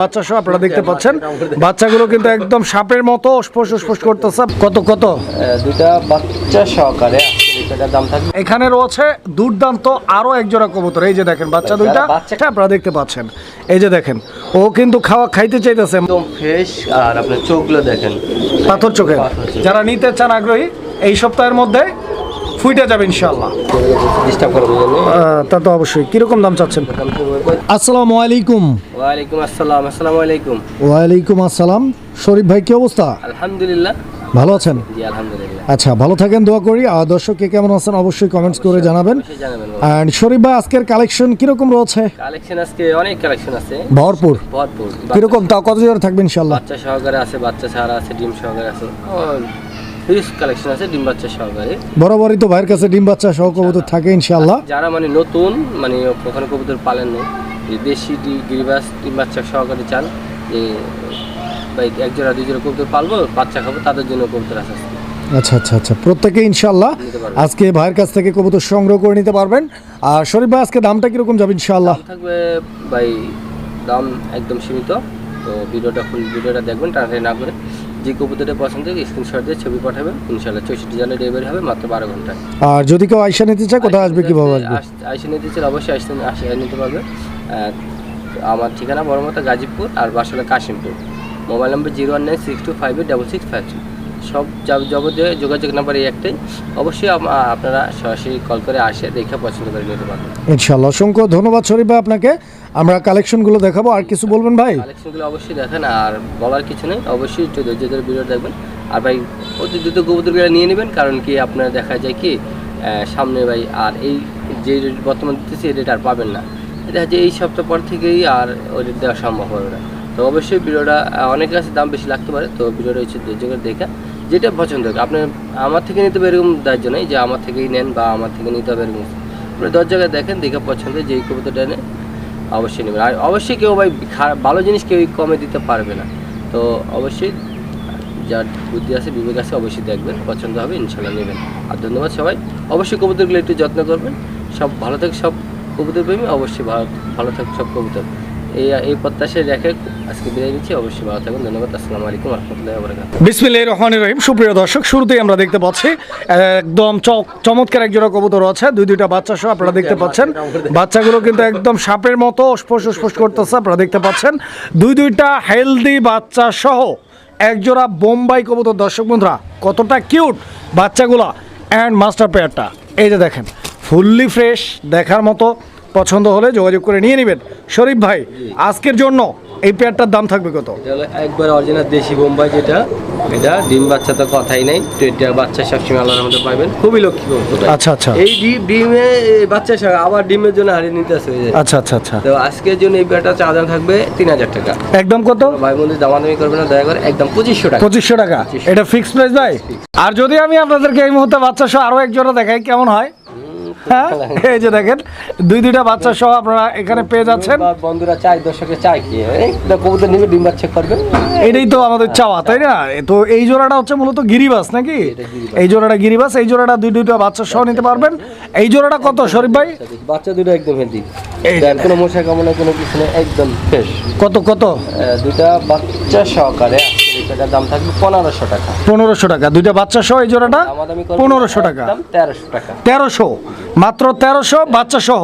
বাচ্চা সহ আপনারা দেখতে পাচ্ছেন। বাচ্চাগুলো কিন্তু একদম সাপের মতো স্পোষ স্পোষ করতেছে। কত কত? দুটা বাচ্চা সহকারে এখানে রয়েছে দুর্দান্ত আরও এক জোড়া কবুতর। এই যে দেখেন বাচ্চা দুইটা আপনারা দেখতে পাচ্ছেন। এই যে দেখেন ও কিন্তু খাওয়া খাইতে চাইতেছে। একদম ফ্রেশ আর আপনার চোখগুলো দেখেন। পাথর চোখে। যারা নিতে চান আগ্রহী এই সপ্তাহের মধ্যে ফুইটা যাবে ইনশাল্লাহ তা তো অবশ্যই। কীরকম দাম চাচ্ছেন? আসসালামু আলাইকুম। ওয়ালাইকুম আসসালাম আসসালামু আলাইকুম। ওয়ালাইকুম আসসালাম। শরীফ ভাই কি অবস্থা? আলহামদুলিল্লাহ। ভালো আছেন? আচ্ছা ভালো থাকেন দোয়া করি। আর দর্শককে কেমন আছেন অবশ্যই কমেন্টস করে জানাবেন। অ্যান্ড শরীফ ভাই আজকের কালেকশন কীরকম রয়েছে? কালেকশন আজকে অনেক কালেকশন আছে। ভরপুর। ভরপুর। কীরকম? তাও কত জোরে থাকবে ইনশাল্লাহ বাচ্চা সহকারে আছে বাচ্চা ছাড়া আছে ডিম সহকারে আছে। কালেকশন আছে ডিম বাচ্চা সহকারে। বরাবরই তো ভাইয়ের কাছে ডিম বাচ্চা সহ কবুতর থাকে ইনশাল্লাহ যারা মানে নতুন মানে ওখানে কবুতর পালেন না দেশি গিরিবাস ডিম বাচ্চা সহকারে চান যে ভাই এক জোড়া দুই জোড়া কবুতর পালবো বাচ্চা খাব তাদের জন্য কবুতর আছে আচ্ছা আচ্ছা আচ্ছা প্রত্যেকে ইনশাল্লাহ আজকে ভাইয়ের কাছ থেকে কবুতর সংগ্রহ করে নিতে পারবেন। আর শরীফ ভাই আজকে দামটা কীরকম যাবে ইনশাল্লাহ থাকবে ভাই দাম একদম সীমিত তো ভিডিওটা ফুল ভিডিওটা দেখবেন টানাটানি না করে। যে কবুতরটা পছন্দ হয় স্ক্রিনশট দিয়ে ছবি পাঠাবেন। ইনশাল্লাহ চৌষট্টি জানে ডেলিভারি হবে মাত্র বারো ঘন্টায়। আর যদি কেউ আইসা নিতে চায় কোথায় আসবে কীভাবে আসবে? আইসে নিতে চাইলে অবশ্যই আসতে আসে নিতে পারবে। আমার ঠিকানা বড় মতো গাজীপুর আর Basla Kashimpur. Mobile number zero one nine six two five eight double six five three. সব যাব- যাবতীয় যোগাযোগ নাম্বার এই একটাই। অবশ্যই আপনারা সরাসরি কল করে আসে দেখে পছন্দ করে নিতে পারবেন। ইনশাল্লাহ অসংখ্য ধন্যবাদ শরীফ আপনাকে। আমরা কালেকশনগুলো দেখাবো আর কিছু বলবেন ভাই? কালেকশনগুলো অবশ্যই দেখেন আর বলার কিছু নেই অবশ্যই একটু ভিডিও দেখবেন। আর ভাই অতি দ্রুত কবুতরগুলো নিয়ে নেবেন কারণ কি আপনারা দেখা যায় কি সামনে ভাই আর এই যে রেট বর্তমান দিতেছি এই রেট আর পাবেন না। এটা হচ্ছে এই সপ্তাহ পর থেকেই আর ওই রেট দেওয়া সম্ভব হবে না। তো অবশ্যই ভিডিওটা আহ, অনেকের কাছে দাম বেশি লাগতে পারে তো ভিডিওটা হচ্ছে ধৈর্য করে দেখে যেটা পছন্দ হবে আপনার আমার থেকে নিতে হবে এরকম দায়িত্ব নেই যে আমার থেকেই নেন বা আমার থেকে নিতে হবে এরকম। আপনি দশ জায়গায় দেখেন দেখে পছন্দ হয় যেই কবুতরটা নেন অবশ্যই নেবেন। আর অবশ্যই কেউ ভাই ভালো জিনিস কেউই কমে দিতে পারবে না। তো অবশ্যই যার বুদ্ধি আছে, বিবেক আছে, অবশ্যই দেখবেন, পছন্দ হবে, ইনশাল্লাহ নেবেন। আর ধন্যবাদ সবাই। অবশ্যই কবুতরগুলো একটু যত্ন করবেন। সব ভালো থাকে, সব কবুতর প্রেমী অবশ্যই ভালো ভালো থাকে, সব কবুতর। এই এই প্রত্যাশায় রেখে আজকে বিদায় নিচ্ছি। অবশ্যই ভালো থাকবেন ধন্যবাদ। আসসালামু আলাইকুম বিসমিল্লাহির রহমানির রহিম। সুপ্রিয় দর্শক, শুরুতেই আমরা দেখতে পাচ্ছি, একদম চমৎকার এক জোড়া কবুতর আছে। দুই, দুইটা বাচ্চা সহ আপনারা দেখতে পাচ্ছেন। বাচ্চাগুলো কিন্তু একদম সাপের মতো স্পোষ স্পোষ করতেছে, আপনারা দেখতে পাচ্ছেন। দুই, দুইটা হেলদি বাচ্চা সহ এক জোড়া বোম্বাই কবুতর। দর্শক বন্ধুরা, কতটা কিউট বাচ্চাগুলা। অ্যান্ড মাস্টার পেয়ারটা। এই যে দেখেন, ফুললি ফ্রেশ দেখার মতো পছন্দ হলে যোগাযোগ করে নিয়ে নেবেন। শরীফ ভাই আজকের জন্য এই পেয়ারটার দাম থাকবে কত? একবার অরিজিনাল দেশি বোম্বাই যেটা। এটা ডিম বাচ্চা তো কথাই নাই। তো এটা বাচ্চা সবসময় আল্লাহর মধ্যে পাবেন। খুবই লক্ষ্মী আচ্ছা আচ্ছা। এই ডিম ডিমে বাচ্চা আবার ডিমের জন্য হারিয়ে নিতে আসবে আচ্ছা আচ্ছা আচ্ছা। তো আজকের জন্য এই পেয়ারটা চা দাম থাকবে তিন হাজার টাকা। একদম কত? ভাই বন্ধু দামাদামি করবে না দয়া করে একদম পঁচিশশো টাকা। পঁচিশশো টাকা। এটা ফিক্সড প্রাইস ভাই? আর যদি আমি আপনাদেরকে এই মুহূর্তে বাচ্চা সহ আরও এক জোড়া দেখাই কেমন হয়? হ্যাঁ? এই যে দেখেন দুই দুইটা বাচ্চা সহ আপনারা এখানে পেয়ে যাচ্ছেন। বন্ধুরা চাই চাই কি? কবুতর নিবে ডিম বাচ্চা করবে। এটাই তো আমাদের চাওয়া তাই না? তো এই জোড়াটা হচ্ছে মূলত গিরিবাস নাকি? এই জোড়াটা গিরিবাস এই জোড়াটা দুই দুইটা বাচ্চা সহ নিতে পারবেন। এই জোড়াটা কত শরীফ ভাই? বাচ্চা দুটো একদম হেলদি কোনো মশা কামনা কোনো কিছু নেই একদম ফ্রেশ কত কত? দুটা বাচ্চা সহকারে আজকের এটার দাম থাকবে পনেরোশো টাকা। পনেরোশো টাকা দুইটা বাচ্চা সহ এই জোড়াটা পনেরোশো টাকা। তেরোশো টাকা। তেরোশো। মাত্র তেরোশো বাচ্চা সহ।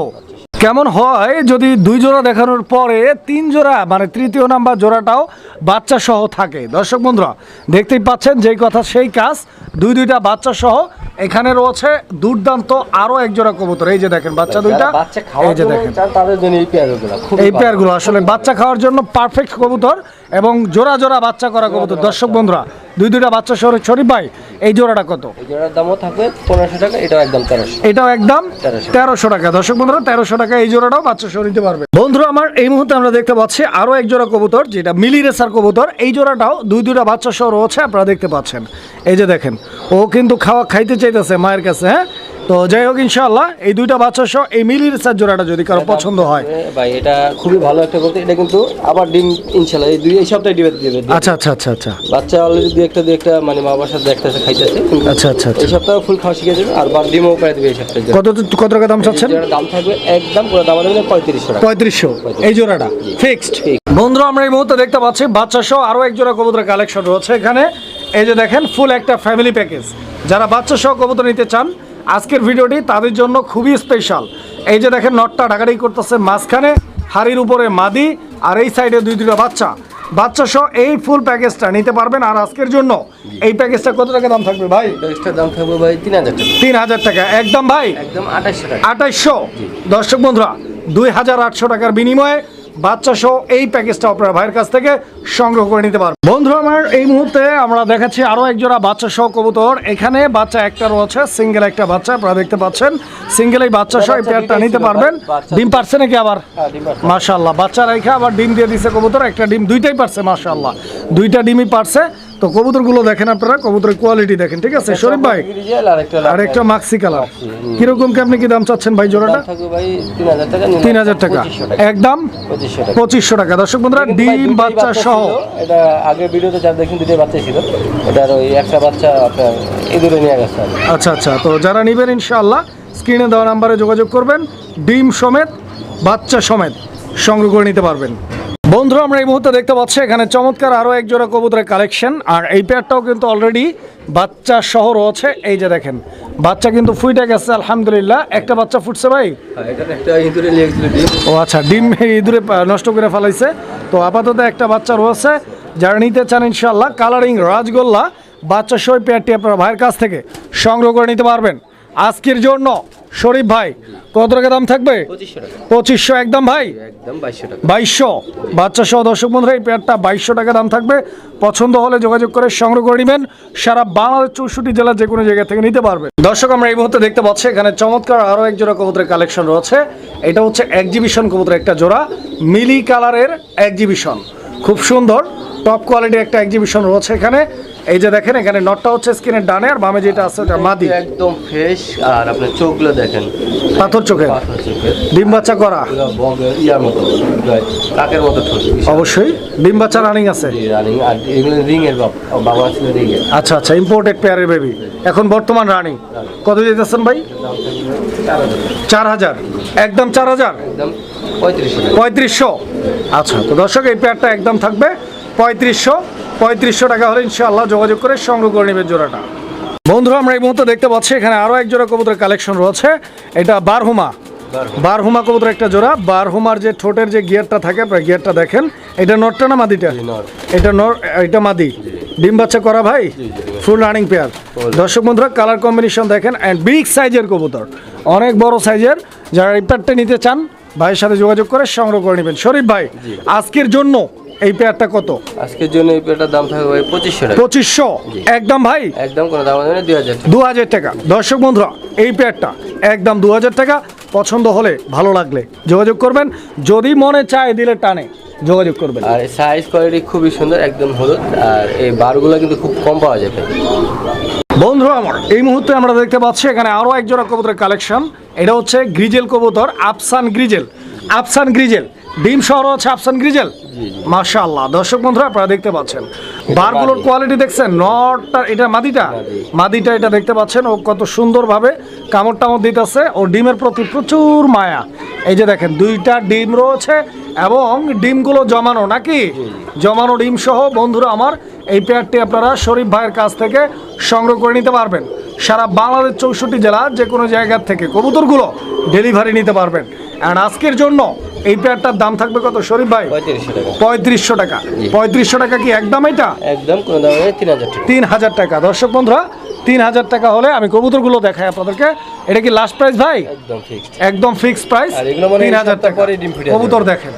কেমন হয় যদি দুই জোড়া দেখানোর পরে তিন জোড়া মানে তৃতীয় নাম্বার জোড়াটাও বাচ্চা সহ থাকে। দর্শক বন্ধুরা, দেখতেই পাচ্ছেন যেই কথা, সেই কাজ, দুই দুইটা বাচ্চা সহ এখানে রয়েছে দুর্দান্ত আরও এক জোড়া কবুতর। এই যে দেখেন বাচ্চা দুইটা বাচ্চা খাওয়ার এই যে জন্য দেখেন। তাদের জন্য এই পেয়ারগুলো খুব এই পেয়ারগুলো আসলে বাচ্চা খাওয়ার জন্য পারফেক্ট কবুতর এবং জোড়া জোড়া বাচ্চা করা কবুতর। দর্শক বন্ধুরা দুই দুইটা বাচ্চা সহ শরীফ ভাই এই জোড়াটা কত? এই জোড়ার দামও থাকবে পনেরোশো টাকা এটাও একদম তেরোশো। এটাও একদম 1300 তেরোশো টাকা। দর্শক বন্ধুরা তেরোশো টাকা এই জোড়াটাও বাচ্চা সহ নিতে পারবে। বন্ধুরা, আমার এই মুহূর্তে আমরা দেখতে পাচ্ছি আরও এক জোড়া কবুতর, যেটা মিলি রেসার কবুতর। এই জোড়াটাও দুই দুটা বাচ্চা সহ রয়েছে, আপনারা দেখতে পাচ্ছেন। এই যে দেখেন, ও কিন্তু খাওয়া খাইতে চাইতেছে মায়ের কাছে হ্যাঁ? তো যাই হোক ইনশাআল্লাহ এই দুইটা বাচ্চা সহ এই মিলি রেসার জোড়াটা যদি কারও পছন্দ হয়। ভাই এটা খুবই ভালো একটা করতে এটা কিন্তু আবার ডিম ইনশাল্লাহ এই দুই এই সপ্তাহে ডিমে দিবে। আচ্ছা আচ্ছা আচ্ছা আচ্ছা। বাচ্চা অলরেডি দুই একটা দুই একটা মানে মা বাবার সাথে দেখতেছে খাইতেছে আচ্ছা আচ্ছা এই আচ্ছা সপ্তাহে ফুল খাওয়া শিখে যাবে আর বার ডিমও করে দেবে এই সপ্তাহে কত কত টাকা দাম চাচ্ছেন? দাম থাকবে একদম পুরো দাম দেবে পঁয়ত্রিশশো টাকা। পঁয়ত্রিশশো। এই জোড়াটা ফিক্সড বন্ধুরা আমরা এই মুহূর্তে দেখতে পাচ্ছি বাচ্চা সহ আরও এক জোড়া কবুতরের কালেকশন রয়েছে এখানে। এই যে দেখেন ফুল একটা ফ্যামিলি প্যাকেজ যারা বাচ্চা সহ কবুতর নিতে চান আজকের ভিডিওটি তাদের জন্য খুবই স্পেশাল এই যে দেখেন নটটা ঢাকাঢাকি করতেছে মাঝখানে হাড়ির উপরে মাদি আর এই সাইডে দুই দুটো বাচ্চা। বাচ্চা সহ এই ফুল প্যাকেজটা নিতে পারবেন আর আজকের জন্য এই প্যাকেজটা কত টাকা দাম থাকবে ভাই? দাম থাকবে ভাই তিন হাজার টাকা। তিন হাজার টাকা। একদম ভাই? একদম আঠাশশো টাকা। দর্শক বন্ধুরা দুই হাজার আটশো টাকার বিনিময়ে বাচ্চা সহ এই প্যাকেজটা আপনার ভাইয়ের কাছ থেকে সংগ্রহ করে নিতে পারবেন। বন্ধু আমার এই মুহূর্তে আমরা দেখাচ্ছি আরও একজোড়া বাচ্চা সহ কবুতর। এখানে বাচ্চা একটা রয়েছে সিঙ্গেল একটা বাচ্চা আপনারা দেখতে পাচ্ছেন। সিঙ্গেল এই বাচ্চা সহ এই পেয়ারটা নিতে পারবেন। ডিম পারছে নাকি আবার? হ্যাঁ, আল্লাহ মাশাল্লাহ বাচ্চা রেখে আবার ডিম দিয়ে দিছে কবুতর। একটা ডিম দুইটাই পারছে মাশাল্লাহ দুইটা ডিমই পারছে। তো কবুতরগুলো দেখেন আপনারা কবুতরের কোয়ালিটি দেখেন ঠিক আছে? শরীফ ভাই আর একটা মাক্সি কালার কীরকম কি আপনি কি দাম চাচ্ছেন ভাই জোড়াটা? তিন হাজার টাকা একদম পঁচিশশো টাকা। দর্শক বন্ধুরা ডিম বাচ্চা সহ। এটা আগে ভিডিওতে যা দেখুন দুটোই বাচ্চা ছিল। এটার ওই একটা বাচ্চা আপনার ইঁদুরে নিয়ে গেছে। আচ্ছা আচ্ছা। তো যারা নেবেন ইনশাআল্লাহ স্ক্রিনে দেওয়া নাম্বারে যোগাযোগ করবেন। ডিম সমেত বাচ্চা সমেত সংগ্রহ করে নিতে পারবেন। বন্ধুরা আমরা এই মুহূর্তে দেখতে পাচ্ছি এখানে চমৎকার আরও এক জোড়া কবুতরের কালেকশন। আর এই পেয়ারটাও কিন্তু অলরেডি বাচ্চা সহ রয়েছে। এই যে দেখেন বাচ্চা কিন্তু ফুইটে গেছে আলহামদুলিল্লাহ। একটা বাচ্চা ফুটছে ভাই? হ্যাঁ, ও আচ্ছা ডিম ইঁদুরে নষ্ট করে ফেলাইছে। তো আপাতত একটা বাচ্চা রয়েছে যারা নিতে চান ইনশাল্লাহ কালারিং রাজগোল্লা বাচ্চা সই পেয়ারটি আপনারা ভাইয়ের কাছ থেকে সংগ্রহ করে নিতে পারবেন। আজকের জন্য শরীফ ভাই কত টাকা দাম থাকবে? পঁচিশশো একদম ভাই? বাইশশো বাচ্চা সহ দর্শক বন্ধুরা এই পেয়ারটা বাইশশো টাকা দাম থাকবে। পছন্দ হলে যোগাযোগ করে সংগ্রহ করে নেবেন। সারা বাংলাদেশ চৌষট্টি জেলার যে কোনো জায়গা থেকে নিতে পারবেন দর্শক আমরা এই মুহূর্তে দেখতে পাচ্ছি এখানে চমৎকার আরও এক জোড়া কবুতরের কালেকশন রয়েছে। এটা হচ্ছে এক্সিবিশন কবুতরের একটা জোড়া মিলি কালারের এক্সিবিশন খুব সুন্দর টপ কোয়ালিটির একটা এক্সিবিশন রয়েছে এখানে। এই যে দেখেন এখানে নটটা হচ্ছে স্কিনের ডানে আর বামে যেটা আছে ওটা মাদি। একদম ফ্রেশ আর আপনার চোখগুলো দেখেন। পাথর চোখে চোখের। ডিম বাচ্চা করা? ইয়ার মতো কাকের মতো অবশ্যই। ডিম বাচ্চা রানিং আছে? রানিং আর এগুলো রিং এর বাপ বাবা ছিল রিং এর আচ্ছা আচ্ছা ইম্পোর্টেড পেয়ারের বেবি এখন বর্তমান রানিং কত দিতেছেন ভাই? চার হাজার। একদম চার হাজার? পঁয়ত্রিশশো। আচ্ছা তো দর্শক এই পেয়ারটা একদম থাকবে পঁয়ত্রিশশো। পঁয়ত্রিশশো টাকা হলে ইনশাআল্লাহ যোগাযোগ করে সংগ্রহ করে নেবেন জোড়াটা। বন্ধুরা আমরা এই মুহূর্তে দেখতে পাচ্ছি এখানে আরও এক জোড়া কবুতরের কালেকশন রয়েছে। এটা বারহুমা। বারহুমা। কবুতর একটা জোড়া। বারহুমার যে ঠোঁটের যে গিয়ারটা থাকে আপনার গিয়ারটা দেখেন। এটা নটটা না মাদিটা? এটা নর এটা মাদি। ডিম বাচ্চা করা ভাই? ফুল রানিং পেয়ার দর্শক বন্ধুরা কালার কম্বিনেশন দেখেন অ্যান্ড বিগ সাইজের কবুতর। অনেক বড় সাইজের যারা এই নিতে চান ভাইয়ের সাথে যোগাযোগ করে সংগ্রহ করে নেবেন। শরীফ ভাই আজকের জন্য এই পেয়ারটা কত? আজকের জন্য এই পেটার দাম থাকবে ভাই পঁচিশশো টাকা। পঁচিশশো? একদম ভাই? একদম কোনো দাম হবে না দুই হাজার টাকা। দু হাজার টাকা। দর্শক বন্ধুরা এই পেয়ারটা একদম দু হাজার টাকা। পছন্দ হলে ভালো লাগলে যোগাযোগ করবেন। যদি মনে চায় দিলে টানে যোগাযোগ করবেন। আর সাইজ কোয়ালিটি খুবই সুন্দর একদম হলুদ। আর এই বারগুলো কিন্তু খুব কম পাওয়া যাবে বন্ধুরা আমার এই মুহূর্তে আমরা দেখতে পাচ্ছি এখানে আরও এক জোড়া কবুতরের কালেকশন এটা হচ্ছে গ্রিজেল কবুতর আফসান গ্রিজেল। আফসান গ্রিজেল ডিম শহর হচ্ছে আফসান গ্রিজেল মাশাআল্লাহ। দর্শক বন্ধুরা আপনারা দেখতে পাচ্ছেন। বারগুলোর কোয়ালিটি দেখছেন নটটা এটা মাদিটা? মাদিটা এটা দেখতে পাচ্ছেন ও কত সুন্দরভাবে কামড় টামড় দিতেছে। ও ডিমের প্রতি প্রচুর মায়া। এই যে দেখেন দুইটা ডিম রয়েছে এবং ডিমগুলো জমানো নাকি? জমানো ডিম সহ বন্ধুরা আমার এই পেয়ারটি আপনারা শরীফ ভাইয়ের কাছ থেকে সংগ্রহ করে নিতে পারবেন। সারা বাংলাদেশ চৌষট্টি জেলা যে কোনো জায়গার থেকে কবুতরগুলো ডেলিভারি নিতে পারবেন। অ্যান্ড আজকের জন্য এই পেয়ারটার দাম থাকবে কত শরীফ ভাই? পঁয়ত্রিশশো টাকা। পঁয়ত্রিশশো টাকা। কি একদম এটা? একদম কোনো দাম তিন হাজার টাকা। তিন হাজার টাকা। দর্শক বন্ধুরা তিন হাজার টাকা হলে আমি কবুতরগুলো দেখাই আপনাদেরকে। এটা কি লাস্ট প্রাইস ভাই? একদম ফিক্সড একদম প্রাইস তিন হাজার টাকা। কবুতর দেখেন।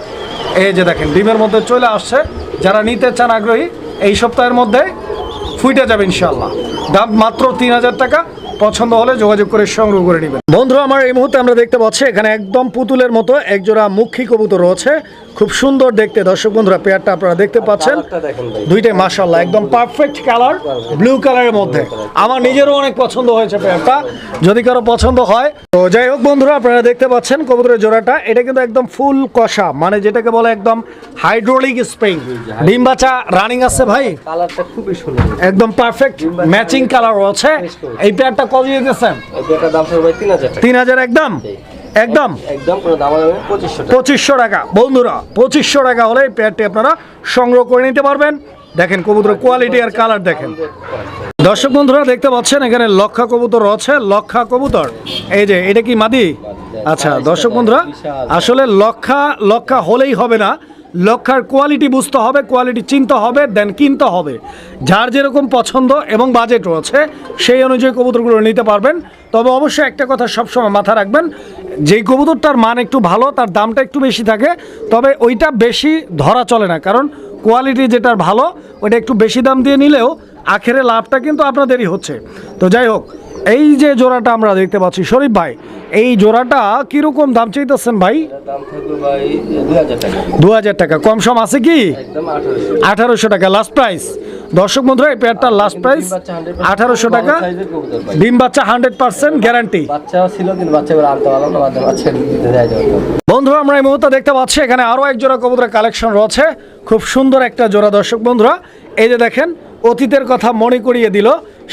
এই যে দেখেন ডিমের মধ্যে চলে আসছে। যারা নিতে চান আগ্রহী এই সপ্তাহের মধ্যে ফুইটা যাবে ইনশাল্লাহ দাম মাত্র তিন হাজার টাকা। পছন্দ হলে যোগাযোগ করে সংগ্রহ করে নেবেন। বন্ধুরা, আমার এই মুহূর্তে আমরা দেখতে পাচ্ছি, এখানে একদম পুতুলের মতো একজোড়া মুখী কবুতর রয়েছে। খুব সুন্দর দেখতে। দর্শক বন্ধুরা পেয়ারটা আপনারা দেখতে পাচ্ছেন। দুইটাই মাশাল্লাহ একদম পারফেক্ট কালার ব্লু কালারের মধ্যে। আমার নিজেরও অনেক পছন্দ হয়েছে পেয়ারটা যদি কারও পছন্দ হয়। তো যাই হোক বন্ধুরা আপনারা দেখতে পাচ্ছেন কবুতরের জোড়াটা। এটা কিন্তু একদম ফুল কষা মানে যেটাকে বলে একদম হাইড্রোলিক স্প্রিং ডিম বাচ্চা রানিং আছে ভাই। কালারটা খুবই সুন্দর। একদম পারফেক্ট ম্যাচিং কালার আছে। এই পেয়ারটা কত দিতেছেন? টাকা। তিন হাজার একদম? একদম? একদম পঁচিশশো টাকা। বন্ধুরা পঁচিশশো টাকা হলে এই পেয়ারটি আপনারা সংগ্রহ করে নিতে পারবেন। দেখেন কবুতরের কোয়ালিটি আর কালার দেখেন। দর্শক বন্ধুরা দেখতে পাচ্ছেন এখানে লক্ষা কবুতর আছে লক্ষা কবুতর এই যে এটা কি মাদি? আচ্ছা দর্শক বন্ধুরা আসলে লক্ষা লক্ষা হলেই হবে না। লক্ষার কোয়ালিটি বুঝতে হবে কোয়ালিটি চিনতে হবে দেন কিনতে হবে। যার যেরকম পছন্দ এবং বাজেট রয়েছে, সেই অনুযায়ী কবুতরগুলো নিতে পারবেন। তবে অবশ্যই একটা কথা সবসময় মাথা রাখবেন, যেই কবুতরটার মান একটু ভালো, তার দামটা একটু বেশি থাকে, তবে ওইটা বেশি ধরা চলে না। কারণ কোয়ালিটি যেটার ভালো, ওইটা একটু বেশি দাম দিয়ে নিলেও আখেরে লাভটা কিন্তু আপনাদেরই হচ্ছে। তো যাই হোক, এই যে জোড়াটা আমরা দেখতে পাচ্ছি, শরীফ ভাই এই জোড়াটা কীরকম দাম চাইতেছেন ভাই? দু হাজার টাকা। কম সম আছে কি? আঠারোশো। টাকা লাস্ট প্রাইস দর্শক বন্ধুরা এই পেয়ারটার লাস্ট প্রাইস আঠারোশো টাকা। ডিম বাচ্চা হান্ড্রেড পার্সেন্ট গ্যারান্টি বন্ধুরা আমরা এই মুহূর্তে দেখতে পাচ্ছি এখানে আরও এক জোড়া কবুতরের কালেকশন রয়েছে। খুব সুন্দর একটা জোড়া দর্শক বন্ধুরা। এই যে দেখেন অতীতের কথা মনে করিয়ে দিল।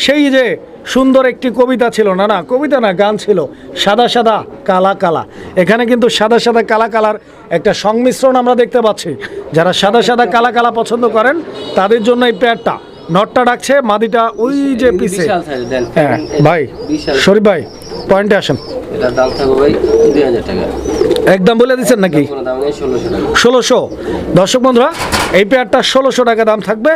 সেই যে সুন্দর একটি কবিতা ছিল না না কবিতা না গান ছিল সাদা সাদা কালা কালা। এখানে কিন্তু সাদা সাদা কালা কালার একটা সংমিশ্রণ আমরা দেখতে পাচ্ছি। যারা সাদা সাদা কালা কালা পছন্দ করেন তাদের জন্য এই প্যাডটা। নটটা ডাকছে মাদিটা ওই যে পিছে দেন। হ্যাঁ ভাই শরীফ ভাই পয়েন্টে আসেন। এটার দাম থাকবে ভাই দুই হাজার টাকা। একদম বলে দিচ্ছেন নাকি? ষোলোশো দর্শক বন্ধুরা এই পেয়ারটা ষোলোশো টাকা দাম থাকবে।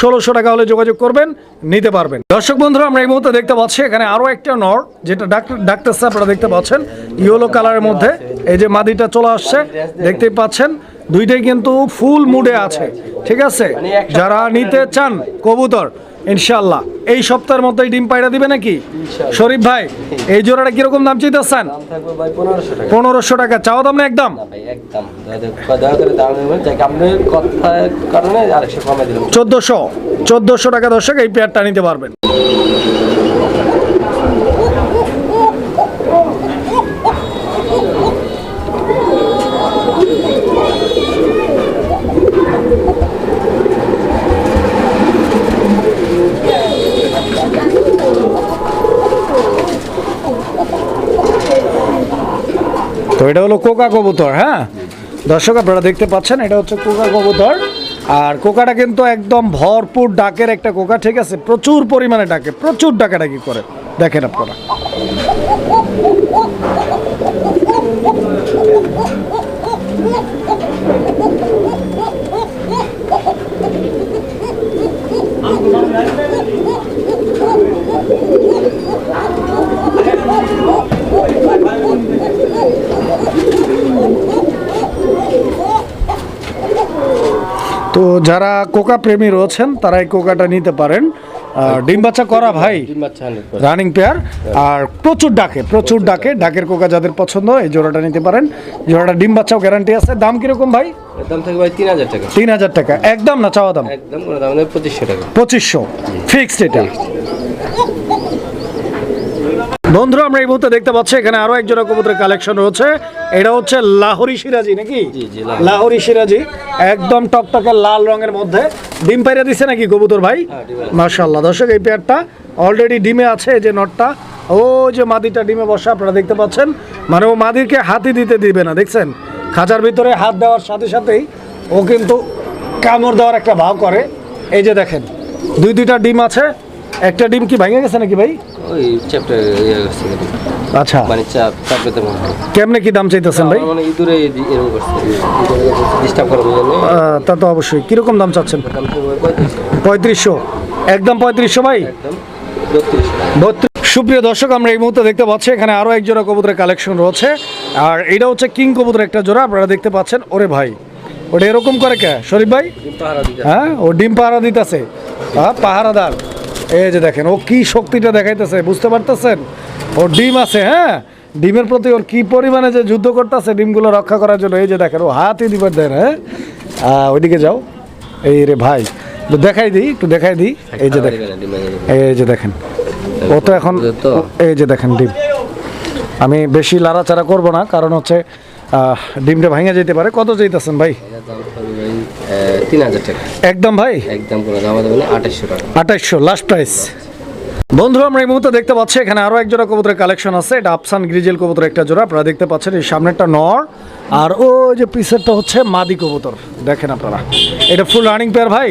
ষোলোশো টাকা হলে যোগাযোগ করবেন নিতে পারবেন। দর্শক বন্ধুরা আমরা এই মুহূর্তে দেখতে পাচ্ছি এখানে আরও একটা নর যেটা ডাক্তার ডাক্তার আপনারা দেখতে পাচ্ছেন ইয়েলো কালারের মধ্যে। এই যে মাদিটা চলে আসছে দেখতেই পাচ্ছেন দুইটাই কিন্তু ফুল মুডে আছে। ঠিক আছে? যারা নিতে চান কবুতর ইনশাল্লাহ এই সপ্তাহের মধ্যে ডিম পায়রা দিবে নাকি? শরীফ ভাই এই জোড়াটা কীরকম দাম চাইতেছেন? আসছেন পনেরোশো টাকা। চাও চাওয়া দাম না একদম? চোদ্দোশো। চোদ্দোশো টাকা দর্শক এই পেয়ারটা নিতে পারবেন। তো এটা হলো কোকা কবুতর হ্যাঁ? দর্শক, আপনারা দেখতে পাচ্ছেন, এটা হচ্ছে কোকা কবুতর। আর কোকাটা কিন্তু একদম ভরপুর ডাকের একটা কোকা, ঠিক আছে? প্রচুর পরিমাণে ডাকে, প্রচুর ডাকাডাকি করে। দেখেন আপনারা। তো যারা কোকা প্রেমী রয়েছেন তারা এই কোকাটা নিতে পারেন। আর ডিম বাচ্চা করা ভাই রানিং পেয়ার আর প্রচুর ডাকে প্রচুর ডাকে ডাকের কোকা যাদের পছন্দ এই জোড়াটা নিতে পারেন। জোড়াটা ডিম বাচ্চাও গ্যারান্টি আছে। দাম কীরকম ভাই? এর দাম থাকবে ভাই তিন হাজার টাকা। তিন হাজার টাকা। একদম না চাওয়া দাম? একদম পঁচিশশো টাকা। পঁচিশশো। ফিক্সড এটা? বন্ধুরা আমরা এই মুহূর্তে দেখতে পাচ্ছি এখানে আরও এক জোড়া কবুতরের কালেকশন রয়েছে। এটা হচ্ছে লাহোরি সিরাজি নাকি? লাহোরি। সিরাজি একদম টকটকে লাল রঙের মধ্যে। ডিম পাইরা দিছে নাকি কবুতর ভাই? হ্যাঁ, আছে। দর্শক এই পেয়ারটা অলরেডি ডিমে আছে এই যে নটটা ও যে মাদিটা ডিমে বসে আপনারা দেখতে পাচ্ছেন। মানে ও মাদিরকে হাতি দিতে দিবে না দেখছেন? খাঁচার ভিতরে হাত দেওয়ার সাথে সাথেই ও কিন্তু কামড় দেওয়ার একটা ভাব করে। এই যে দেখেন দুই দুইটা ডিম আছে। একটা ডিম কি ভেঙে গেছে নাকি ভাই? ওই চ্যাপ্টার ইয়ে আচ্ছা। মানে চাপ চাপ মনে কেমনে কি দাম চাইতেছেন ভাই? মানে ইঁদুরে এরকম করছে। ডিস্টার্ব করার জন্য তা তো অবশ্যই। কীরকম দাম চাচ্ছেন? পঁয়ত্রিশশো। একদম পঁয়ত্রিশশো ভাই? বত্রিশ সুপ্রিয় দর্শক আমরা এই মুহূর্তে দেখতে পাচ্ছি এখানে আরও এক জোড়া কবুতরের কালেকশন রয়েছে। আর এটা হচ্ছে কিং কবুতর একটা জোড়া আপনারা দেখতে পাচ্ছেন। ওরে ভাই ওটা এরকম করে কে? শরীফ ভাই? হ্যাঁ ও ডিম পাহারা দিতেছে। হ্যাঁ পাহারাদার। এই যে দেখেন, ও কি শক্তিটা দেখাইতেছে, বুঝতে পারতেছেন? ও ডিম আছে হ্যাঁ? ডিমের প্রতি ওর কি পরিমাণে যে যুদ্ধ করতেছে, ডিমগুলো রক্ষা করার জন্য, এই যে দেখেন, ও হাতই দিবার দেয় না হ্যাঁ? ওইদিকে যাও। এই রে ভাই দেখাই দিই, একটু দেখাই দিই। এই যে দেখেন, এই যে দেখেন, ও তো এখন, এই যে দেখেন ডিম। আমি বেশি লাড়াচাড়া করব না, কারণ হচ্ছে ডিমটা ভাঙে যেতে পারে। কত যেতেছেন ভাই? তিন হাজার টাকা। একদম ভাই? একদম কোনো দাম দেবে আঠাশশো টাকা। আঠাইশশো লাস্ট প্রাইস বন্ধুরা আমরা এই মুহূর্তে দেখতে পাচ্ছি এখানে আরও এক জোড়া কবুতরের কালেকশন আছে। এটা আফসান গ্রিজেল কবুতর একটা জোড়া। আপনারা দেখতে পাচ্ছেন এই সামনেরটা নর। আর ও যে পিসেরটা হচ্ছে মাদি কবুতর দেখেন আপনারা। এটা ফুল রানিং পেয়ার ভাই?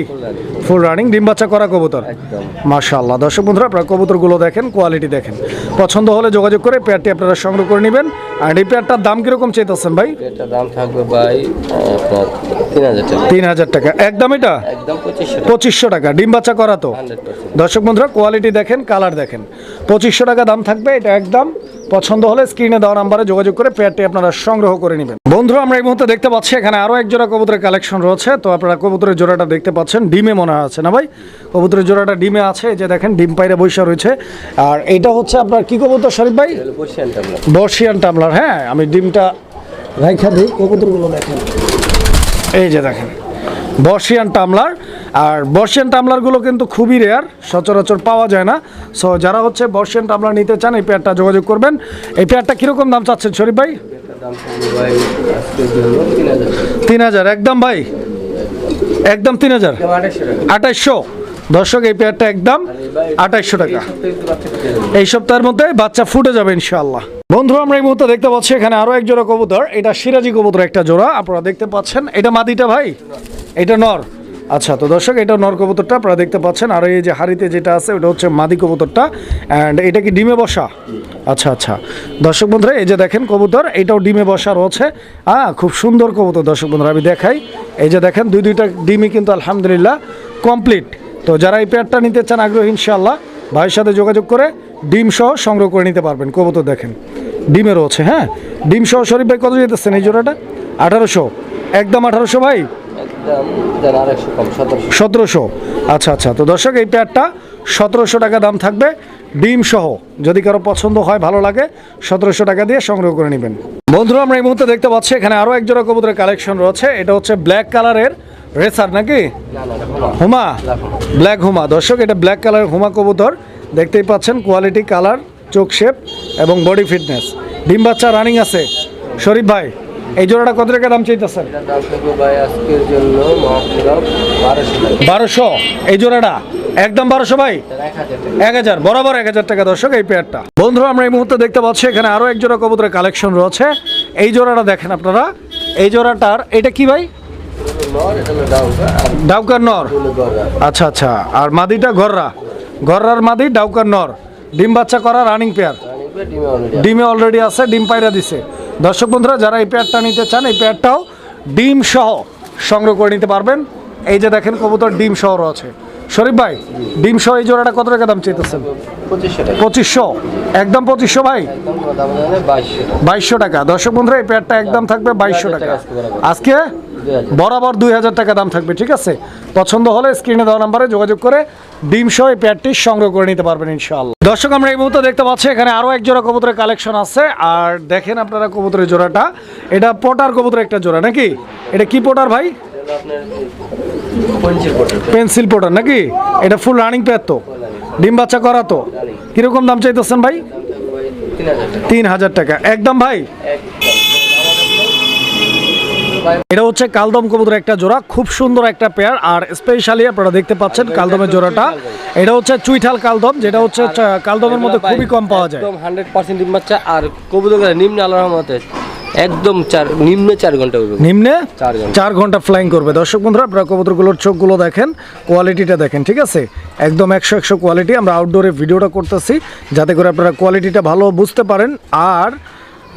ফুল রানিং ডিম বাচ্চা করা কবুতর। একদম। মাশাআল্লাহ। দর্শক বন্ধুরা আপনারা কবুতরগুলো দেখেন কোয়ালিটি দেখেন। পছন্দ হলে যোগাযোগ করে পেয়ারটি আপনারা সংগ্রহ করে নেবেন। আর এই পেয়ারটার দাম কীরকম চাইতেছেন ভাই? দাম থাকবে ভাই তিন হাজার টাকা। একদম এটা? পঁচিশশো টাকা। ডিম বাচ্চা করা তো। দর্শক বন্ধুরা কোয়ালিটি দেখেন কালার দেখেন। পঁচিশশো টাকা দাম থাকবে এটা একদম পছন্দ হলে স্ক্রিনে দেওয়া নাম্বারে যোগাযোগ করে পেয়ারটি আপনারা সংগ্রহ করে নেবেন। বন্ধুরা আমরা এই মুহূর্তে দেখতে পাচ্ছি এখানে আরও এক জোড়া কবুতরের কালেকশন রয়েছে। তো আপনারা কবুতরের জোড়াটা দেখতে পাচ্ছেন ডিমে মনে আছে না ভাই? কবুতরের জোড়াটা ডিমে আছে যে দেখেন ডিম পাইরে বৈশা রয়েছে। আর এটা হচ্ছে আপনার কি কবুতর শরীফ ভাই? বর্ষিয়ান টামলার হ্যাঁ আমি ডিমটা রাইখা দিই কবুতরগুলো দেখেন এই যে দেখেন বর্ষিয়ান টামলার আর বর্ষিয়ান টামলারগুলো কিন্তু খুবই রেয়ার সচরাচর পাওয়া যায় না। সো যারা হচ্ছে বর্ষিয়ান টামলার নিতে চান, এই পেয়ারটা যোগাযোগ করবেন। এই পেয়ারটা কীরকম দাম চাচ্ছেন, শরীফ ভাই? তিন হাজার, একদম ভাই। একদম তিন হাজার? আঠাইশশো। দর্শক, এই পেয়ারটা একদম আঠাইশশো টাকা। এই সপ্তাহের মধ্যে বাচ্চা ফুটে যাবে, ইনশাআল্লাহ। বন্ধু, আমরা এই মুহূর্তে দেখতে পাচ্ছি এখানে আরও এক জোড়া কবুতর। এটা সিরাজি কবুতর একটা জোড়া, আপনারা দেখতে পাচ্ছেন। এটা মাদিটা ভাই? এটা নর। আচ্ছা তো দর্শক, এটা নর কবুতরটা, আপনারা দেখতে পাচ্ছেন। আর এই যে হাড়িতে যেটা আছে, ওটা হচ্ছে মাদি কবুতরটা। অ্যান্ড এটা কি ডিমে বসা? আচ্ছা আচ্ছা। দর্শক বন্ধুরা, এই যে দেখেন কবুতর, এটাও ডিমে বসা রয়েছে। হ্যাঁ খুব সুন্দর কবুতর দর্শক বন্ধুরা, আমি দেখাই। এই যে দেখেন, দুই দুইটা ডিমই কিন্তু আলহামদুলিল্লাহ কমপ্লিট তো যারা এই পেয়ারটা নিতে চান আগ্রহী ইনশাল্লাহ ভাইয়ের সাথে যোগাযোগ করে ডিম সহ সংগ্রহ করে নিতে পারবেন। কবুতর দেখেন, ডিমে রয়েছে হ্যাঁ? ডিম সহ শরীফ ভাই কত যেতেছেন এই জোড়াটা? আঠারোশো। একদম আঠারোশো, ভাই? সতেরোশো। আচ্ছা আচ্ছা। তো দর্শক এই পেয়ারটা সতেরোশো টাকা দাম থাকবে। ডিম সহ যদি কারও পছন্দ হয় ভালো লাগে সতেরোশো টাকা দিয়ে সংগ্রহ করে নেবেন। বন্ধুরা আমরা এই মুহূর্তে দেখতে পাচ্ছি এখানে আরও এক জোড়া কবুতরের কালেকশন রয়েছে। এটা হচ্ছে ব্ল্যাক কালারের রেসার নাকি? হুমা। ব্ল্যাক হুমা। দর্শক এটা ব্ল্যাক কালার হুমা কবুতর। দেখতেই পাচ্ছেন কোয়ালিটি কালার চোখ শেপ এবং বডি ফিটনেস। ডিম বাচ্চা রানিং আছে। শরীফ ভাই এই জোড়াটা কত টাকা দাম চাইতেছেন? বারোশো। এই জোড়াটা? একদম বারোশো ভাই? এক হাজার বরাবর এক হাজার টাকা দর্শক এই পেয়ারটা। বন্ধুরা আমরা এই মুহূর্তে দেখতে পাচ্ছি এখানে আরও এক জোড়া কবুতরের কালেকশন রয়েছে। এই জোড়াটা দেখেন আপনারা। এই জোড়াটার এটা কি ভাই? ডাউকার নর? আচ্ছা আচ্ছা। আর মাদিটা গররা। গররার মাদি ডাউকার নর। ডিম বাচ্চা করা রানিং পেয়ার ডিমে অলরেডি আছে ডিম পায়রা দিছে। দর্শক বন্ধুরা যারা এই পেয়ারটা নিতে চান এই পেয়ারটাও ডিম সহ সংগ্রহ করে নিতে পারবেন। এই যে দেখেন কবুতর ডিম সহ রয়েছে। শরীফ ভাই ডিম সহ এই জোড়াটা কত টাকা দাম চাইতেছেন? পঁচিশশো একদম পঁচিশশো ভাই? বাইশশো টাকা। দর্শক বন্ধুরা এই পেয়ারটা একদম থাকবে বাইশশো টাকা আজকে। বরাবর দুই হাজার টাকা দাম থাকবে ঠিক আছে? পছন্দ হলে স্ক্রিনে দেওয়া নাম্বারে যোগাযোগ করে ডিম সহ এই পেয়ারটি সংগ্রহ করে নিতে পারবেন ইনশাআল্লাহ। দর্শক আমরা এই মুহূর্তে দেখতে পাচ্ছি এখানে আরও এক জোড়া কবুতরের কালেকশন আছে। আর দেখেন আপনারা কবুতরের জোড়াটা। এটা পটার কবুতরের একটা জোড়া নাকি? এটা কি পটার ভাই? Pencil pouter. নাকি? এটা ফুল রানিং প্যাড তো। ডিম বাচ্চা করা তো। কীরকম দাম চাইতেছেন ভাই? তিন হাজার টাকা। একদম ভাই? এটা হচ্ছে কালদম কবুতর একটা জোড়া খুব সুন্দর একটা পেয়ার আর স্পেশালি আপনারা দেখতে পাচ্ছেন কালদমের জোড়াটা। এটা হচ্ছে চুইঠাল কালদম যেটা হচ্ছে কালদমের মধ্যে খুবই কম পাওয়া যায়। একদম হান্ড্রেড পার্সেন্ট ডিম বাচ্চা আর কবুতর নিম্ন আল্লাহর রহমতে একদম চার নিম্নে চার ঘণ্টা নিম্নে চার ঘণ্টা। চার ঘণ্টা ফ্লাইং করবে। দর্শক বন্ধুরা আপনারা কবুতরগুলোর চোখগুলো দেখেন কোয়ালিটিটা দেখেন ঠিক আছে? একদম একশো একশো কোয়ালিটি আমরা আউটডোরে ভিডিওটা করতেছি যাতে করে আপনারা কোয়ালিটিটা ভালো বুঝতে পারেন। আর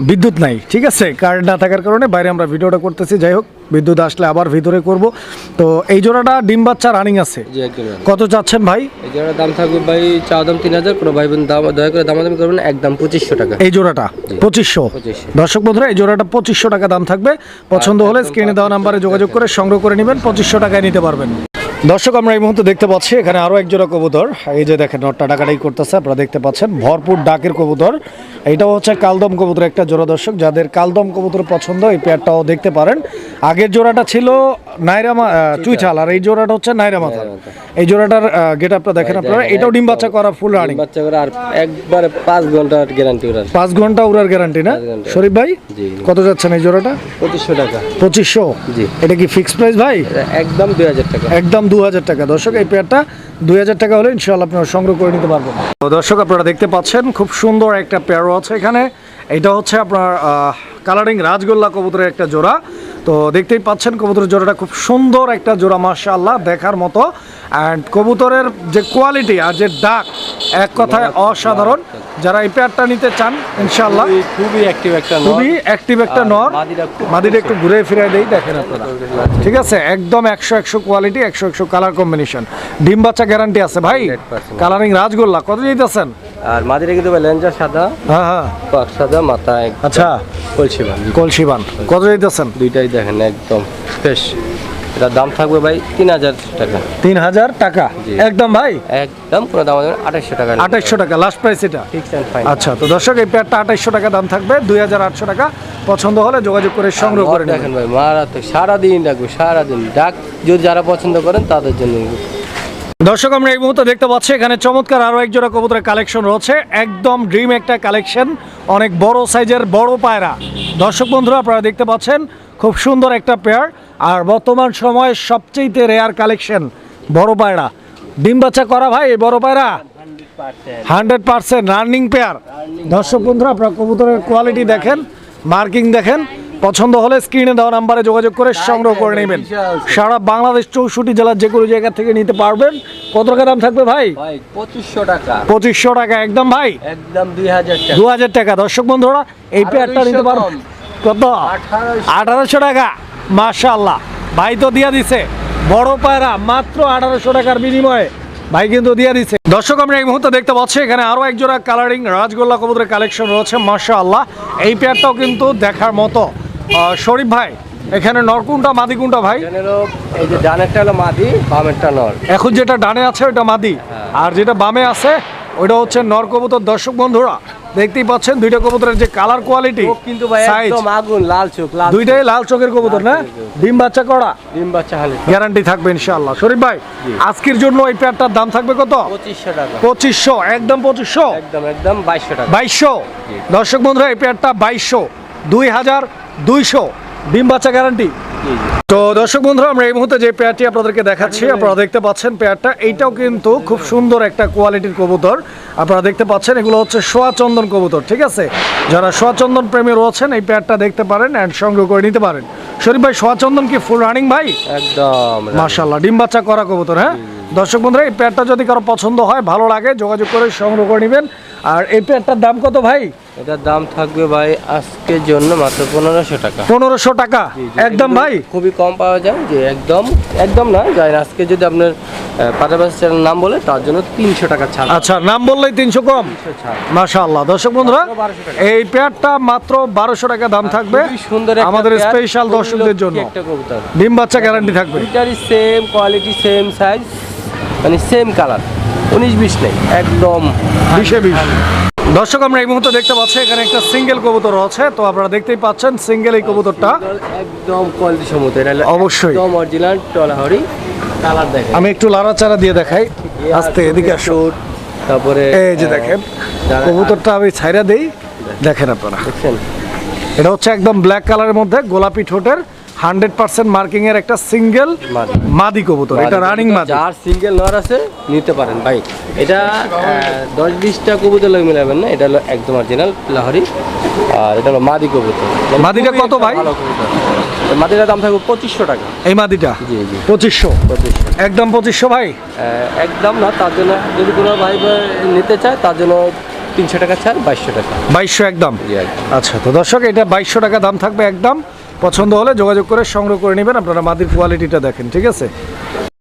বিদ্যুৎ নাই ঠিক আছে? কারেন্ট না থাকার কারণে বাইরে আমরা ভিডিওটা করতেছি। যাই হোক বিদ্যুৎ আসলে আবার ভিতরে করব। তো এই জোড়াটা ডিম বাচ্চা রানিং আছে। কত চাচ্ছেন ভাই? এই জোড়ার দাম থাকবে ভাই চা দাম তিন হাজার কোনো ভাই বোন দাম দয়া করে দামাদামি করবেন একদম পঁচিশশো টাকা। এই জোড়াটা পঁচিশশো। দর্শক বন্ধুরা এই জোড়াটা পঁচিশশো টাকা দাম থাকবে। পছন্দ হলে স্ক্রিনে দেওয়া নাম্বারে যোগাযোগ করে সংগ্রহ করে নেবেন পঁচিশশো টাকায় নিতে পারবেন। দর্শক আমরা এই মুহূর্তে দেখতে পাচ্ছি এখানে আরও এক জোড়া কবুতর। এই যে দেখেন নটটা ডাকাটাই করতেছে আপনারা দেখতে পাচ্ছেন। ভরপুর ডাকের কবুতর। এইটাও হচ্ছে কালদম কবুতর একটা জোড়া দর্শক যাদের কালদম কবুতর পছন্দ এই পেয়ারটাও দেখতে পারেন। আগের জোড়াটা ছিল নাইরামা আহ, চুইঠাল আর এই জোড়াটা হচ্ছে নাইরা মাথা। এই জোড়াটার গেট আপটা দেখেন আপনারা। এটাও ডিম বাচ্চা করা ফুল রানিং বাচ্চা করে আর একবারে পাঁচ ঘণ্টার গ্যারান্টি ওরার পাঁচ ঘণ্টা উড়ার গ্যারান্টি না? শরীফ ভাই কত যাচ্ছেন এই জোড়াটা? পঁচিশশো টাকা। পঁচিশশো? জি। এটা কি ফিক্সড প্রাইস ভাই? একদম দুই হাজার টাকা। একদম দু হাজার টাকা। দর্শক, এই পেয়ারটা দুই হাজার টাকা হলে ইনশাল্লাহ আপনারা সংগ্রহ করে নিতে পারবেন। তো দর্শক, আপনারা দেখতে পাচ্ছেন, খুব সুন্দর একটা পেয়ারও আছে এখানে। এটা হচ্ছে আপনার কালারিং রাজগোল্লা কবুতরের একটা জোড়া। তো দেখতেই পাচ্ছেন কবুতরের জোড়াটা খুব সুন্দর একটা জোড়া মাশাআল্লাহ দেখার মতো। অ্যান্ড কবুতরের যে কোয়ালিটি আর যে ডাক এক কথায় অসাধারণ। যারা এই পেয়ারটা নিতে চান ইনশাআল্লাহ। খুবই- অ্যাক্টিভ একটা নর। খুবই অ্যাক্টিভ একটা নর। মাদিটা একটু ঘুরে ফিরে দেই দেখেন আপনারা। ঠিক আছে? একদম একশো একশো কোয়ালিটি একশো একশো কালার কম্বিনেশন ডিম বাচ্চা গ্যারান্টি আছে ভাই। কালারিং রাজগোল্লা কত দিতেছেন? আর মাদিরা কিন্তু সাদা। হ্যাঁ হ্যাঁ। সাদা মাথায় আচ্ছা। কলসি বান কলসিবান। কত দিতেছেন দুইটাই দেখেন একদম ফ্রেশ। এটার দাম থাকবে ভাই তিন হাজার টাকা। তিন হাজার টাকা? একদম ভাই? একদম কোনো দাম হবে আঠাশশো টাকা আঠাইশশো টাকা লাস্ট প্রাইস এটা? আচ্ছা তো দর্শক এই পেয়ারটা আঠাইশশো টাকা দাম থাকবে দুই হাজার আটশো টাকা। পছন্দ হলে যোগাযোগ করে সংগ্রহ করে দেখেন ভাই মারাত্মক সারাদিন ডাকবো সারাদিন। ডাক যদি যারা পছন্দ করেন তাদের জন্য দর্শক, আমরা এই মুহূর্তে দেখতে পাচ্ছি, এখানে চমৎকার আরও এক জোড়া কবুতরের কালেকশন রয়েছে। একদম ড্রিম একটা কালেকশন, অনেক বড় সাইজের বড় পায়রা। দর্শক বন্ধুরা, আপনারা দেখতে পাচ্ছেন, খুব সুন্দর একটা পেয়ার আর বর্তমান সময়ে সবচেয়ে রেয়ার কালেকশন, বড় পায়রা। ডিম বাচ্চা করা ভাই বড় পায়রা? Hundred percent. রানিং পেয়ার দর্শক বন্ধুরা, আপনারা কবুতরের কোয়ালিটি দেখেন মার্কিং দেখেন। পছন্দ হলে স্ক্রিনে দেওয়া নাম্বারে যোগাযোগ করে সংগ্রহ করে নেবেন। সারা বাংলাদেশ চৌষট্টি জেলার যে কোনো জায়গা থেকে নিতে পারবেন। কত টাকা দাম থাকবে ভাই? পঁচিশশো টাকা। পঁচিশশো টাকা একদম ভাই? একদম দুই হাজার টাকা। দু হাজার টাকা। দর্শক বন্ধুরা এই পেয়ারটা নিতে পারবেন কত? আঠারোশো। টাকা। মাশাল্লাহ ভাই তো দিয়া দিছে। বড় পায়রা মাত্র আঠারোশো টাকার বিনিময়ে ভাই কিন্তু দিয়ে দিচ্ছে দর্শক আমরা এই মুহূর্তে দেখতে পাচ্ছি এখানে আরও একজোড়া কালারিং রাজগোল্লা কবুতরের কালেকশন রয়েছে মাশাআল্লাহ। এই পেয়ারটাও কিন্তু দেখার মতো। শরীফ ভাই এখানে নরকুনটা মাদি কোনটা ভাই? এই যে ডানেরটা হলো মাদি বামেরটা নর। এখন যেটা ডানে আছে ওটা মাদি। আর যেটা বামে আছে ওটা হচ্ছে নর কবুতর। দর্শক বন্ধুরা দেখতেই পাচ্ছেন দুইটা কবুতরের যে কালার কোয়ালিটি কিন্তু ভাই একদম আগুন লাল চোখ লাল দুইটাই লাল চোখের কবুতর না? ডিম বাচ্চা করা। ডিম বাচ্চা হালি। গ্যারান্টি থাকবে ইনশাআল্লাহ। শরীফ ভাই আজকের জন্য এই পেয়ারটার দাম থাকবে কত? পঁচিশশো টাকা। পঁচিশশো একদম পঁচিশশো? একদম একদম বাইশশো টাকা। বাইশশো? দর্শক বন্ধুরা এই পেয়ারটা বাইশশো। দুই হাজার দুইশো। ডিম বাচ্চা গ্যারান্টি তো দর্শক বন্ধুরা আমরা এই মুহূর্তে যে পেয়ারটি আপনাদেরকে দেখাচ্ছি আপনারা দেখতে পাচ্ছেন পেয়ারটা। এইটাও কিন্তু খুব সুন্দর একটা কোয়ালিটির কবুতর। আপনারা দেখতে পাচ্ছেন এগুলো হচ্ছে সোয়া চন্দন কবুতর ঠিক আছে? যারা সোয়া চন্দন প্রেমী রয়েছেন এই পেয়ারটা দেখতে পারেন অ্যান্ড সংগ্রহ করে নিতে পারেন। শরীফ ভাই সোয়া চন্দন কি ফুল রানিং ভাই? একদম মাশাল্লাহ ডিম বাচ্চা করা কবুতর হ্যাঁ? দর্শক বন্ধুরা এই পেয়ারটা যদি কারও পছন্দ হয় ভালো লাগে যোগাযোগ করে সংগ্রহ করে নেবেন। আর এই পেয়ারটার দাম কত ভাই? এটার দাম থাকবে ভাই আজকের জন্য মাত্র পনেরোশো টাকা। পনেরোশো টাকা। একদম ভাই? খুবই কম পাওয়া যায় যে একদম একদম না যায় আজকে যদি আপনার পাটাবাস চ্যানেল নাম বলে তার জন্য তিনশো টাকা ছাড়। আচ্ছা নাম বললেই তিনশো কম। 300 ছাড়। মাশাআল্লাহ। দর্শক বন্ধুরা মাত্র 1200 টাকা। এই পেয়ারটা মাত্র বারোশো টাকা দাম থাকবে। সুন্দর আমাদের স্পেশাল দর্শকদের জন্য। একটা কবুতর। ডিম বাচ্চা গ্যারান্টি থাকবে। সেম কোয়ালিটি সেম সাইজ মানে সেম কালার উনিশ বিশ নেই একদম বিশে বিশ। দর্শক আমরা এই মুহূর্তে দেখতে পাচ্ছি এখানে একটা সিঙ্গেল কবুতর আছে তো আপনারা দেখতেই পাচ্ছেন সিঙ্গেল এই কবুতরটা। একদম কোয়ালিটি সম্মত অবশ্যই। একদম অরিজিনাল টলাহরি কালার দেখেন। আমি একটু লাড়াচাড়া দিয়ে দেখাই আস্তে এদিকে আসো তারপরে এই যে দেখেন কবুতরটা আমি ছাইরা দেই দেখেন আপনারা। এটা হচ্ছে একদম ব্ল্যাক কালারের মধ্যে গোলাপি ঠোঁটের হান্ড্রেড পার্সেন্ট মার্কিং এর একটা সিঙ্গেল মাদি। কবুতর এটা রানিং মাদি। যার সিঙ্গেল নর আছে নিতে পারেন। ভাই এটা দশ বিশটা কবুতর লাগে মিলাবেন না এটা হলো একদম অরিজিনাল লাহরি। আর এটা হলো মাদি কবুতর। মাদিটা কত ভাই? মাদিটার দাম থাকবে পঁচিশশো টাকা। এই মাদিটা? জি জি। পঁচিশশো? পঁচিশশো। একদম পঁচিশশো ভাই? একদম না তার জন্য যদি কোনো ভাই ভাই নিতে চায় তার জন্য তিনশো টাকা ছাড় বাইশশো টাকা। বাইশশো একদম। আচ্ছা তো দর্শক এটা বাইশশো টাকা দাম থাকবে একদম। পছন্দ হলে যোগাযোগ করে সংগ্রহ করে নেবেন। আপনারা মাদির কোয়ালিটিটা দেখেন ঠিক আছে?